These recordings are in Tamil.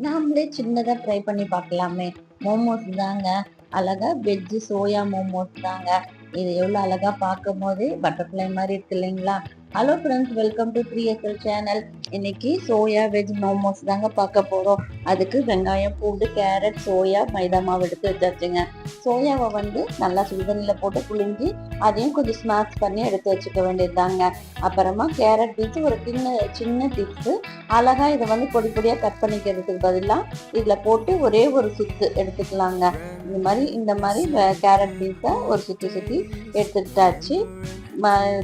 நாமளே சின்னதாக ட்ரை பண்ணி பார்க்கலாமே. மோமோஸ் தாங்க. அழகா வெஜ்ஜு சோயா மோமோஸ் தாங்க. இது எவ்வளோ அழகா பார்க்கும் போது பட்டர்ஃப்ளை மாதிரி இருக்கு இல்லைங்களா? Hello friends welcome to three S L channel இன்னைக்கு சோயா வெஜ் மோமோஸ் தாங்க பார்க்க போகிறோம் அதுக்கு வெங்காயம் பூண்டு கேரட் சோயா மைதா மாவு எடுத்து வச்சாச்சுங்க. சோயாவை வந்து நல்லா சுடுதண்ணியில் போட்டு புளிஞ்சி அதையும் கொஞ்சம் ஸ்மாஷ் பண்ணி எடுத்து வச்சுக்க வேண்டியதுதாங்க. அப்புறமா கேரட் பீச்சு ஒரு சின்ன சின்ன டிப்ஸு அழகாக இதை வந்து பொடி பொடியாக கட் பண்ணிக்கிறதுக்கு பதிலாக இதில் போட்டு ஒரே ஒரு சுத்து எடுத்துக்கலாங்க. இந்த மாதிரி இந்த மாதிரி கேரட் பீன்ஸை ஒரு சுற்றி சுற்றி எடுத்துக்கிட்டாச்சு.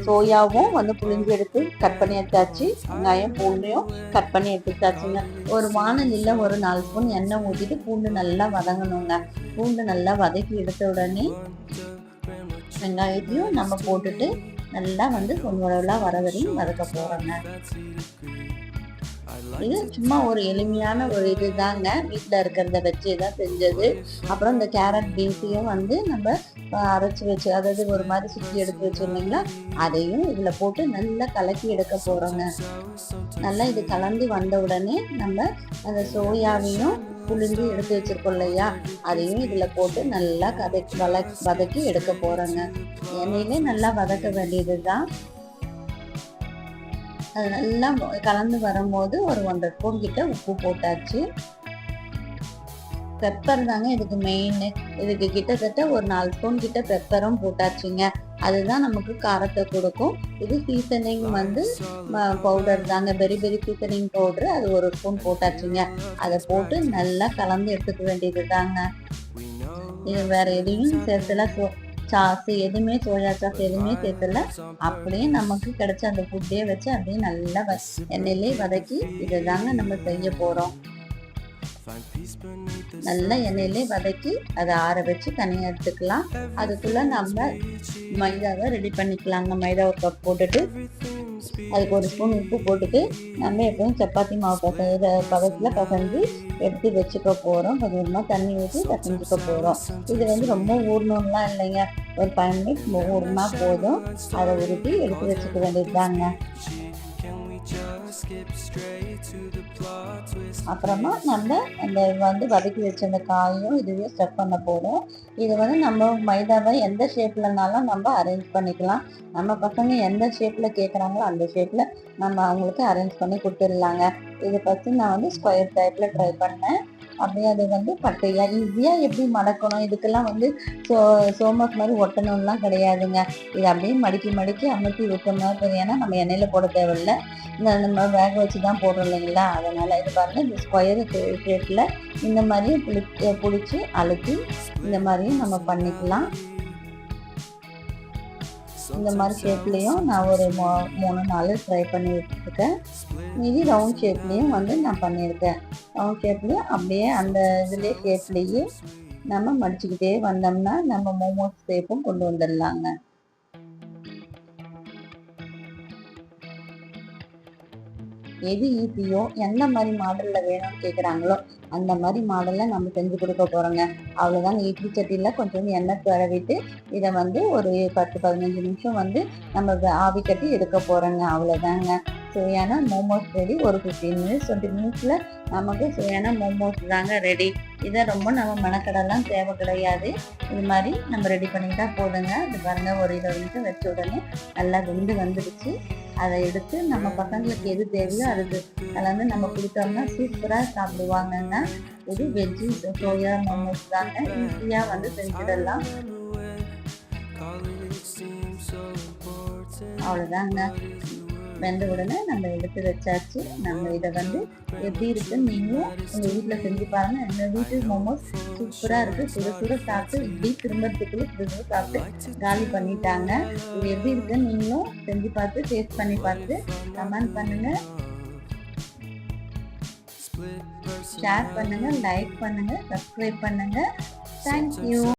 சோயாவும் வந்து புளிஞ்சு எடுத்து கட் பண்ணி எடுத்தாச்சு. வெங்காயம் பூண்டையும் கட் பண்ணி எடுத்துட்டாச்சுங்க ஒரு வானலில் ஒரு நாலு ஸ்பூன் எண்ணெய் ஊற்றிட்டு பூண்டு நல்லா வதங்கணுங்க. பூண்டு நல்லா வதக்கி எடுத்த உடனே வெங்காயத்தையும் நம்ம போட்டுட்டு நல்லா வந்து கொஞ்சம் வர வரையும் வதக்க போகிறோங்க இது சும்மா ஒரு எளிமையான ஒரு இது தாங்க வீட்டில் இருக்கிறத வச்சு தான் செஞ்சது. அப்புறம் இந்த கேரட் பீன்ஸையும் வந்து நம்ம அரைச்சி வச்சு அதாவது ஒரு மாதிரி சுற்றி எடுத்து வச்சுருந்தீங்களா அதையும் இதில் போட்டு நல்லா கலக்கி எடுக்க போகிறோங்க நல்லா இது கலந்து வந்த உடனே நம்ம அந்த சோயாவையும் புளிஞ்சு எடுத்து வச்சிருக்கோம் இல்லையா? அதையும் இதில் போட்டு நல்லா வள வதக்கி எடுக்க போகிறோங்க எண்ணெயிலே நல்லா வதக்க வேண்டியது தான் அது நல்லா கலந்து வரும்போது ஒரு ஒன்றரை ஸ்பூன் கிட்ட உப்பு போட்டாச்சு. பெப்பர் தாங்க இதுக்கு மெயின் இதுக்கு கிட்டத்தட்ட ஒரு நாலு ஸ்பூன் கிட்ட பெப்பரும் போட்டாச்சுங்க. அதுதான் நமக்கு காரத்தை கொடுக்கும். இது சீசனிங் வந்து பவுடர் தாங்க. பெரி பெரி சீசனிங் பவுடர் அது ஒரு ஸ்பூன் போட்டாச்சுங்க. அதை போட்டு நல்லா கலந்து எடுத்துக்க வேண்டியது தாங்க இது வேற எதையும் சேர்த்துல சாஸு எதுவுமே சோயா சாஸ் எதுவுமே சேர்த்துல அப்படியே நமக்கு கிடைச்ச அந்த ஃபுட்டே வச்சு அப்படியே நல்லா எண்ணெயிலே வதக்கி இதை தாங்க நம்ம செய்ய போறோம். நல்லா எண்ணெயிலே வதக்கி அதை ஆற வச்சு தனியாக எடுத்துக்கலாம். அதுக்குள்ள நம்ம மைதாவை ரெடி பண்ணிக்கலாங்க. மைதா ஒரு கப் போட்டுட்டு அதுக்கு ஒரு ஸ்பூன் உப்பு போட்டுட்டு நம்ம எப்பவும் சப்பாத்தி மாவு பசங்க பதத்தில் பசஞ்சு எடுத்து வச்சுக்க போகிறோம் கொஞ்சம் கொஞ்சமாக தண்ணி ஊற்றி பசஞ்சுக்க போகிறோம் இது வந்து ரொம்ப ஊறணும்லாம் இல்லைங்க. ஒரு ஃபைவ் மினிட்ஸ் ஊறினா போதும். அதை உருட்டி எடுத்து வச்சுக்க வேண்டியது தாங்க அப்புறமா நம்ம அந்த வந்து வதக்கி வச்ச அந்த காயும் இதுவே ஸ்டெப் பண்ண போகிறோம் இது வந்து நம்ம மைதாவை எந்த ஷேப்லனாலும் நம்ம அரேஞ்ச் பண்ணிக்கலாம். நம்ம பசங்க எந்த ஷேப்பில் கேட்குறாங்களோ அந்த ஷேப்பில் நம்ம அவங்களுக்கு அரேஞ்ச் பண்ணி கொடுத்துடலாங்க. இது ஃபஸ்ட்டு நான் வந்து ஸ்கொயர் டைப்பில் ட்ரை பண்ணேன். அப்படியே அது வந்து பட்டையா ஈஸியாக எப்படி மடக்கணும்? இதுக்கெல்லாம் வந்து சோ சோமஸ் மாதிரி ஒட்டணும்லாம் கிடையாதுங்க. இது அப்படியே மடிக்கி மடிக்கி அமுத்தி விட்டோம்னா ஏன்னா நம்ம எண்ணெயில் போட தேவையில்ல. இந்த நம்ம வேக வச்சு தான் போடுறோம் இல்லைங்களா? அதனால் இது பாருங்கள் இந்த ஸ்கொயர் ஷேப்பில் இந்த மாதிரியும் புளி பிடிச்சி அழுத்தி இந்த மாதிரியும் நம்ம பண்ணிக்கலாம். இந்த மாதிரி ஷேப்லேயும் நான் ஒரு மூணு நாலு ட்ரை பண்ணி வச்சுருக்கேன். மீதி ரவுண்ட் ஷேப்லேயும் வந்து நான் பண்ணியிருக்கேன். கேட்டு அப்படியே அந்த இதுலேயே ஷேப்லேயே நம்ம மடிச்சுக்கிட்டே வந்தோம்னா நம்ம மோமோஸ் ஷேப்பும் கொண்டு வந்துடலாங்க. எது ஈஸியோ எந்த மாதிரி மாடலில் வேணும்னு கேட்குறாங்களோ அந்த மாதிரி மாடலில் நம்ம செஞ்சு கொடுக்க போகிறோங்க அவ்வளோதாங்க இட்லி சட்டியில் கொஞ்சம் எண்ணெய் தடவிட்டு இதை வந்து ஒரு பத்து பதினஞ்சு நிமிஷம் வந்து நம்ம ஆவி கட்டி எடுக்க போகிறோங்க அவ்வளோதாங்க சுவையான மோமோஸ் ரெடி ஒரு ஃபிஃப்டீன் மினிட்ஸ் டுவெண்ட்டி மினிட்ஸில் நமக்கு சுவையான மோமோஸ் தாங்க ரெடி இதை ரொம்ப நம்ம மனக்கடெல்லாம் தேவை கிடையாது. இது மாதிரி நம்ம ரெடி பண்ணிக்கிட்டா போதுங்க. இது பாருங்கள் ஒரு இருபது நிமிஷம் வச்ச உடனே நல்லா வெந்து வந்துடுச்சு. அதை எடுத்து நம்ம பசங்களுக்கு எது தேவையோ அது கலந்து நம்ம கொடுத்தோம்னா சூப்பராக சாப்பிடுவாங்கங்க. இது வெஜ்ஜு சோயா மோமோஸ் தாங்க. ஈஸியாக வந்து செஞ்சிடலாம். அவ்வளோதாங்க. வெந்த உடனே நம்ம எடுத்து வச்சாச்சு. நம்ம இதை வந்து எப்படி இருக்குன்னு நீங்களும் உங்கள் வீட்டில் செஞ்சு பாருங்கள் எங்கள் வீட்டு மோமோஸ் சூப்பராக இருக்குது சுட சுட சாப்பிட்டு இப்படி திரும்பறதுக்குள்ளே சுட சுட சாப்பிட்டு காலி பண்ணிட்டாங்க. இது எப்படி இருக்குன்னு நீங்களும் செஞ்சு பார்த்து டேஸ்ட் பண்ணி பார்த்து கமெண்ட் பண்ணுங்கள் ஷேர் பண்ணுங்கள் லைக் பண்ணுங்கள் சப்ஸ்கிரைப் பண்ணுங்கள் தேங்க்யூ